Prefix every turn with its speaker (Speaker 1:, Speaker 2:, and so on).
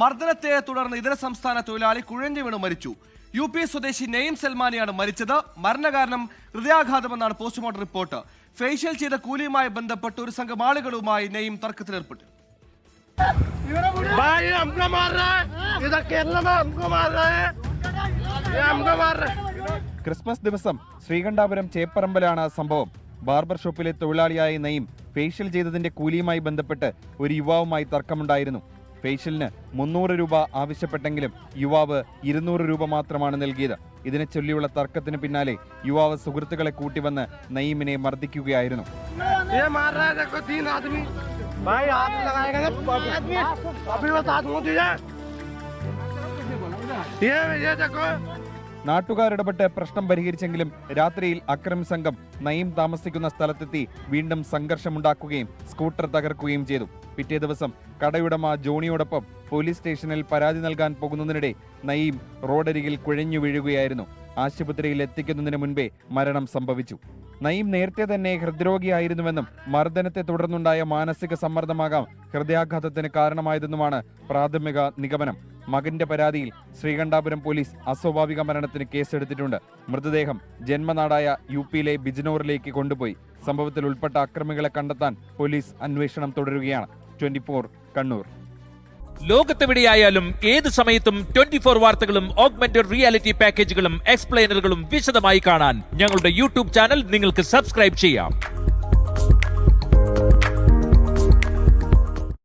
Speaker 1: മർദ്ദനത്തെ തുടർന്ന് ഇതര സംസ്ഥാന തൊഴിലാളി കുഴഞ്ഞു വീണു മരിച്ചു. യു പി സ്വദേശി നെയിം സൽമാനിയാണ് മരിച്ചത്. മരണകാരണം ഹൃദയാഘാതമെന്നാണ് പോസ്റ്റ്മോർട്ടം റിപ്പോർട്ട്. ഫേഷ്യൽ ചെയ്ത കൂലിയുമായി ബന്ധപ്പെട്ട് ഒരു സംഘം ആളുകളുമായി നെയ്യും തർക്കത്തിലേർപ്പെട്ടു.
Speaker 2: ക്രിസ്മസ് ദിവസം ശ്രീകണ്ഠാപുരം ചേപ്പറമ്പലാണ് സംഭവം. ബാർബർ ഷോപ്പിലെ തൊഴിലാളിയായ നെയ്യും ഫേഷ്യൽ ചെയ്തതിന്റെ കൂലിയുമായി ബന്ധപ്പെട്ട് ഒരു യുവാവുമായി തർക്കമുണ്ടായിരുന്നു. ഫേഷ്യലിന് മുന്നൂറ് രൂപ ആവശ്യപ്പെട്ടെങ്കിലും യുവാവ് ഇരുന്നൂറ് രൂപ മാത്രമാണ് നൽകിയത് ഇതിനെ ചൊല്ലിയുള്ള തർക്കത്തിന് പിന്നാലെ യുവാവ് സുഹൃത്തുക്കളെ കൂട്ടിവന്ന് നയീമിനെ മർദ്ദിക്കുകയായിരുന്നു
Speaker 3: ये मार रहा है देखो तीन आदमी भाई हाथ लगाएगा ना अभी अभी बता दूंगा तुझे ये ये देखो
Speaker 2: നാട്ടുകാരിടപെട്ട് പ്രശ്നം പരിഹരിച്ചെങ്കിലും രാത്രിയിൽ അക്രമി സംഘം നയീം താമസിക്കുന്ന സ്ഥലത്തെത്തി വീണ്ടും സംഘർഷമുണ്ടാക്കുകയും സ്കൂട്ടർ തകർക്കുകയും ചെയ്തു. പിറ്റേ ദിവസം കടയുടമ ജോണിയോടൊപ്പം പോലീസ് സ്റ്റേഷനിൽ പരാതി നൽകാൻ പോകുന്നതിനിടെ നയീം റോഡരികിൽ കുഴഞ്ഞു വീഴുകയായിരുന്നു. ആശുപത്രിയിൽ എത്തിക്കുന്നതിന് മുൻപേ മരണം സംഭവിച്ചു. നയീം നേരത്തെ തന്നെ ഹൃദ്രോഗിയായിരുന്നുവെന്നും മർദ്ദനത്തെ തുടർന്നുണ്ടായ മാനസിക സമ്മർദ്ദമാകാം ഹൃദയാഘാതത്തിന് കാരണമായതെന്നുമാണ് പ്രാഥമിക നിഗമനം. മകന്റെ പരാതിയിൽ ശ്രീകണ്ഠാപുരം പോലീസ് അസ്വാഭാവിക മരണത്തിന് കേസെടുത്തിട്ടുണ്ട്. മൃതദേഹം ജന്മനാടായ യു പിയിലെ ബിജ്നോറിലേക്ക് കൊണ്ടുപോയി. സംഭവത്തിൽ ഉൾപ്പെട്ട അക്രമികളെ കണ്ടെത്താൻ പോലീസ് അന്വേഷണം തുടരുകയാണ്. ട്വന്റി കണ്ണൂർ.
Speaker 4: ലോകത്തെവിടെയായാലും ഏത് സമയത്തും ട്വന്റി ഫോർ വാർത്തകളും ഓഗ്മെന്റഡ് റിയാലിറ്റി പാക്കേജുകളും എക്സ്പ്ലെയിനറുകളും വിശദമായി കാണാൻ ഞങ്ങളുടെ യൂട്യൂബ് ചാനൽ നിങ്ങൾക്ക് സബ്സ്ക്രൈബ് ചെയ്യാം.